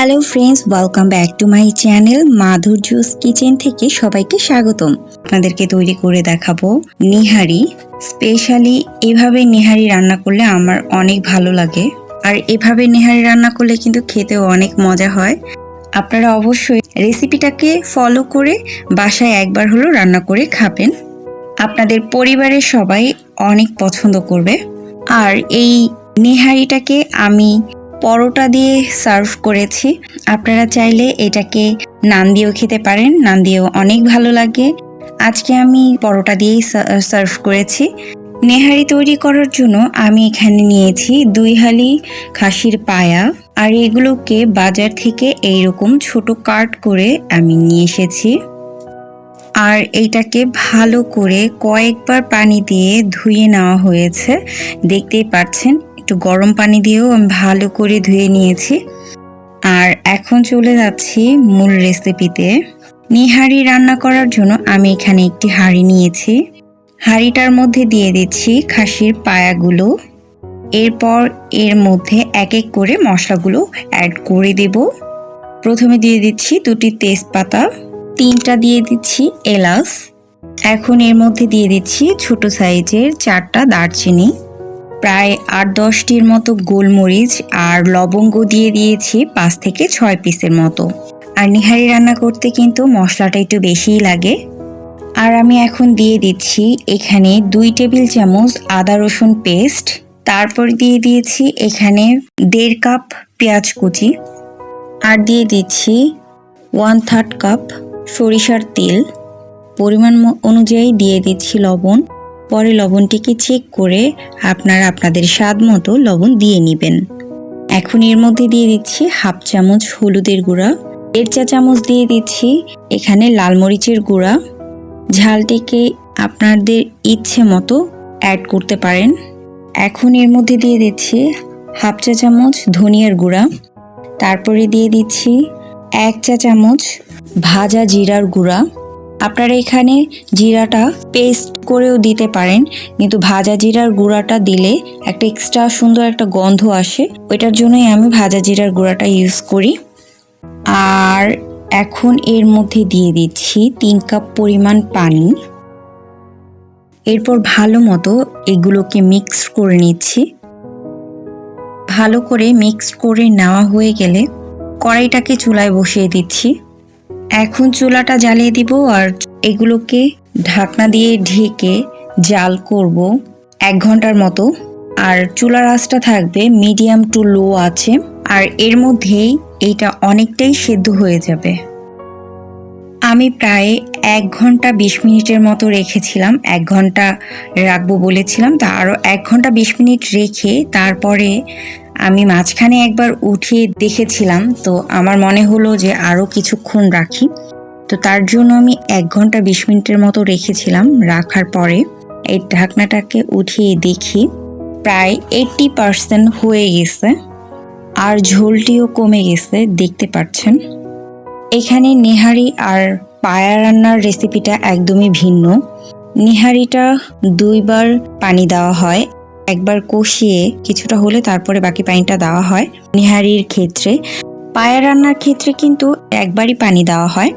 Hello friends welcome back to my channel Madhurya's kitchen থেকে সবাইকে স্বাগতম। আপনাদেরকে তৈরি করে দেখাবো নিহারি। স্পেশালি এভাবে নিহারি রান্না করলে আমার অনেক ভালো লাগে। আর এভাবে নিহারি রান্না করলে কিন্তু খেতেও অনেক মজা হয়। আপনারা অবশ্যই রেসিপিটাকে ফলো করে বাসায় একবার হলো রান্না করে খাবেন। আপনাদের পরিবারের সবাই অনেক পছন্দ করবে। আর এই নেহারিটাকে আমি পরোটা দিয়ে সার্ভ করেছি। আপনারা চাইলে এটাকে নান দিয়েও খেতে পারেন, নান দিয়েও অনেক ভালো লাগে। আজকে আমি পরোটা দিয়েই সার্ভ করেছি। নেহারি তৈরি করার জন্য আমি এখানে নিয়েছি দুই হালি খাসির পায়া। আর এগুলোকে বাজার থেকে এইরকম ছোট কাট করে আমি নিয়ে এসেছি। আর এইটাকে ভালো করে কয়েকবার পানি দিয়ে ধুয়ে নেওয়া হয়েছে। দেখতেই পাচ্ছেন একটু গরম পানি দিয়েও আমি ভালো করে ধুয়ে নিয়েছি। আর এখন চলে যাচ্ছি মূল রেসিপিতে নিহারি রান্না করার জন্য আমি এখানে একটি হাঁড়ি নিয়েছি। হাঁড়িটার মধ্যে দিয়ে দিচ্ছি খাসির পায়াগুলো। এরপর এর মধ্যে এক এক করে মশলাগুলো অ্যাড করে দেব। প্রথমে দিয়ে দিচ্ছি দুটি তেজপাতা, তিনটা দিয়ে দিচ্ছি এলাচ। এখন এর মধ্যে দিয়ে দিচ্ছি ছোট সাইজের চারটা দারচিনি। প্রায় আট দশটির মতো গোলমরিচ আর লবঙ্গ দিয়ে দিয়েছি পাঁচ থেকে ছয় পিসের মতো। আর নিহারি রান্না করতে কিন্তু মশলাটা একটু বেশিই লাগে। আর আমি এখন দিয়ে দিচ্ছি এখানে দুই টেবিল চামচ আদা রসুন পেস্ট। তারপর দিয়ে দিয়েছি এখানে দেড় কাপ পেঁয়াজ কুচি। আর দিয়ে দিচ্ছি ওয়ান থার্ড কাপ সরিষার তেল। পরিমাণ অনুযায়ী দিয়ে দিচ্ছি লবণ। পরে লবণটিকে চেক করে আপনারা আপনাদের স্বাদ মতো লবণ দিয়ে নেবেন। এখন এর মধ্যে দিয়ে দিচ্ছি হাফ চামচ হলুদের গুঁড়া, দেড় চা চামচ দিয়ে দিচ্ছি এখানে লাল মরিচের গুঁড়া। ঝালটিকে আপনাদের ইচ্ছে মতো অ্যাড করতে পারেন। এখন এর মধ্যে দিয়ে দিচ্ছি হাফ চা চামচ ধনিয়ার গুঁড়া। তারপরে দিয়ে দিচ্ছি এক চা চামচ ভাজা জিরার গুঁড়া। আপনারা এখানে জিরাটা পেস্ট করেও দিতে পারেন, কিন্তু ভাজা জিরার গুঁড়াটা দিলে একটা এক্সট্রা সুন্দর একটা গন্ধ আসে। ওইটার জন্যই আমি ভাজা জিরার গুঁড়াটা ইউজ করি। আর এখন এর মধ্যে দিয়ে দিচ্ছি তিন কাপ পরিমাণ পানি। এরপর ভালো মতো এগুলোকে মিক্স করে নিচ্ছি। ভালো করে মিক্স করে নেওয়া হয়ে গেলে কড়াইটাকে চুলায় বসিয়ে দিচ্ছি। এখন চুলাটা জ্বালিয়ে দিব আর এগুলোকে ঢাকনা দিয়ে ঢেকে জাল করব এক ঘণ্টার মতো। আর চুলার আঁচটা থাকবে মিডিয়াম টু লো আছে। আর এর মধ্যেই এইটা অনেকটাই সেদ্ধ হয়ে যাবে। আমি প্রায় এক ঘণ্টা বিশ মিনিটের মতো রেখেছিলাম। এক ঘণ্টা রাখব বলেছিলাম। তা আরও এক ঘণ্টা বিশ মিনিট রেখে তারপরে আমি মাঝখানে একবার উঠিয়ে দেখেছিলাম। তো আমার মনে হলো যে আরও কিছুক্ষণ রাখি। তো তার জন্য আমি এক ঘণ্টা বিশ মিনিটের মতো রেখেছিলাম রাখার পরে। এই ঢাকনাটাকে উঠিয়ে দেখি, প্রায় এইটটি পার্সেন্ট হয়ে গেছে আর ঝোলটিও কমে গেছে, দেখতে পাচ্ছেন। এখানে নেহারি আর পায়া রান্নার রেসিপিটা একদমই ভিন্ন। নিহারিটা দুইবার পানি দেওয়া হয়, একবার কষিয়ে কিছুটা হলে তারপরে বাকি পানিটা দেওয়া হয় নিহারির ক্ষেত্রে। পায়া রান্নার ক্ষেত্রে কিন্তু একবারই পানি দেওয়া হয়।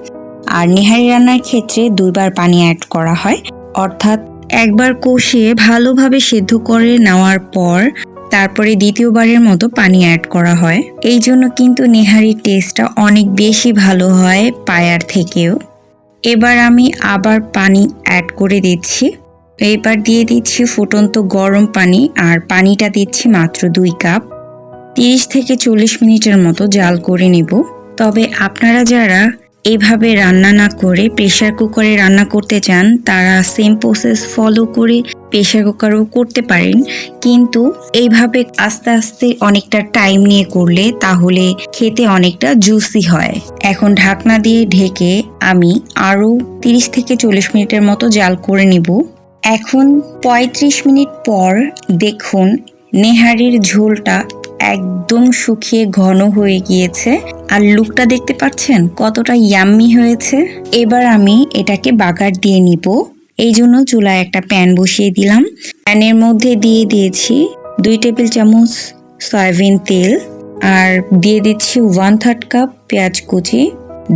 আর নিহারি রান্নার ক্ষেত্রে দুইবার পানি অ্যাড করা হয়। অর্থাৎ একবার কষিয়ে ভালোভাবে সেদ্ধ করে নেওয়ার পর তারপরে দ্বিতীয়বারের মতো পানি অ্যাড করা হয়। এই জন্য কিন্তু নেহারির টেস্টটা অনেক বেশি ভালো হয় পায়ার থেকেও। এবার আমি আবার পানি অ্যাড করে দিচ্ছি। এবার দিয়ে দিচ্ছি ফুটন্ত গরম পানি আর পানিটা দিচ্ছি মাত্র দুই কাপ। তিরিশ থেকে চল্লিশ মিনিটের মতো জাল করে নেব। তবে আপনারা যারা এভাবে রান্না না করে প্রেশার কুকারে রান্না করতে চান, তারা সেম প্রসেস ফলো করে প্রেশার কুকারও করতে পারেন। কিন্তু এইভাবে আস্তে আস্তে অনেকটা টাইম নিয়ে করলে তাহলে খেতে অনেকটা জুসি হয়। এখন ঢাকনা দিয়ে ঢেকে আমি আরও তিরিশ থেকে চল্লিশ মিনিটের মতো জাল করে নিব। এখন ৩৫ মিনিট পর দেখুন নেহারির ঝোলটা একদম শুকিয়ে ঘন হয়ে গিয়েছে। আর লুকটা দেখতে পাচ্ছেন? কতটা ইয়াম্মি হয়েছে। এবার আমি এটাকে বাগার দিয়ে নিব। এই জন্য চুলায় একটা প্যান বসিয়ে দিলাম। প্যানের মধ্যে দিয়ে দিয়েছি দুই টেবিল চামচ সয়াবিন তেল। আর দিয়ে দিচ্ছি ওয়ান থার্ড কাপ পেঁয়াজ কুচি,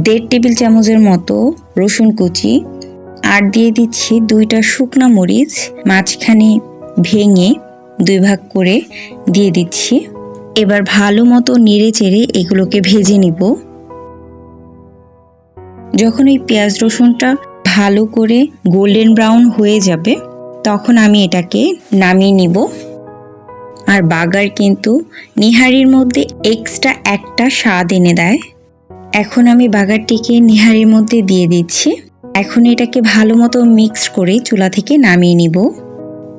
দেড় টেবিল চামচের মতো রসুন কুচি। আর দিয়ে দিচ্ছি দুইটা শুকনা মরিচ, মাঝখানে ভেঙে দুই ভাগ করে দিয়ে দিচ্ছি। এবার ভালো মতো নেড়ে চেড়ে এগুলোকে ভেজে নিব। যখন এই পেঁয়াজ রসুনটা ভালো করে গোল্ডেন ব্রাউন হয়ে যাবে, তখন আমি এটাকে নামিয়ে নিব। আর বাগার কিন্তু নিহারির মধ্যে এক্সট্রা একটা স্বাদ এনে দেয়। এখন আমি বাগারটিকে নিহারির মধ্যে দিয়ে দিচ্ছি। এখন এটাকে ভালো মতো মিক্স করে চুলা থেকে নামিয়ে নিব।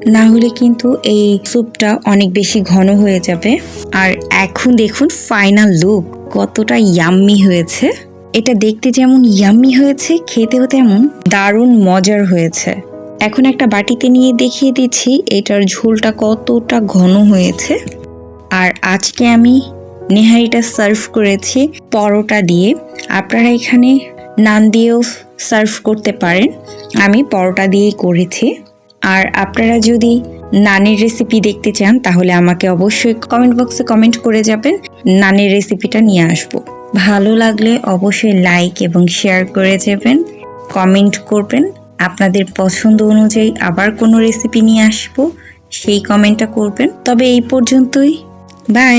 না হলে কিন্তু এই স্যুপটা অনেক বেশি ঘন হয়ে যাবে। আর এখন দেখুন ফাইনাল লুক কতটা ইয়াম্মি হয়েছে। এটা দেখতে যেমন ইয়াম্মি হয়েছে, খেতেও তেমন দারুণ মজার হয়েছে। এখন একটা বাটিতে নিয়ে দেখিয়ে দিচ্ছি, এটার ঝোলটা কতটা ঘন হয়েছে। আর আজকে আমি নেহারিটা সার্ভ করেছি পরোটা দিয়ে। আপনারা এখানে নান দিয়েও সার্ভ করতে পারেন। আমি পরোটা দিয়েই করেছি। আর আপনারা যদি নানের রেসিপি দেখতে চান, তাহলে আমাকে অবশ্যই কমেন্ট বক্সে কমেন্ট করে যাবেন। নানের রেসিপিটা নিয়ে আসব। ভালো লাগলে অবশ্যই লাইক এবং শেয়ার করে যাবেন কমেন্ট করবেন। আপনাদের পছন্দ অনুযায়ী আবার কোনো রেসিপি নিয়ে আসব, সেই কমেন্টটা করবেন। তবে এই পর্যন্তই। বাই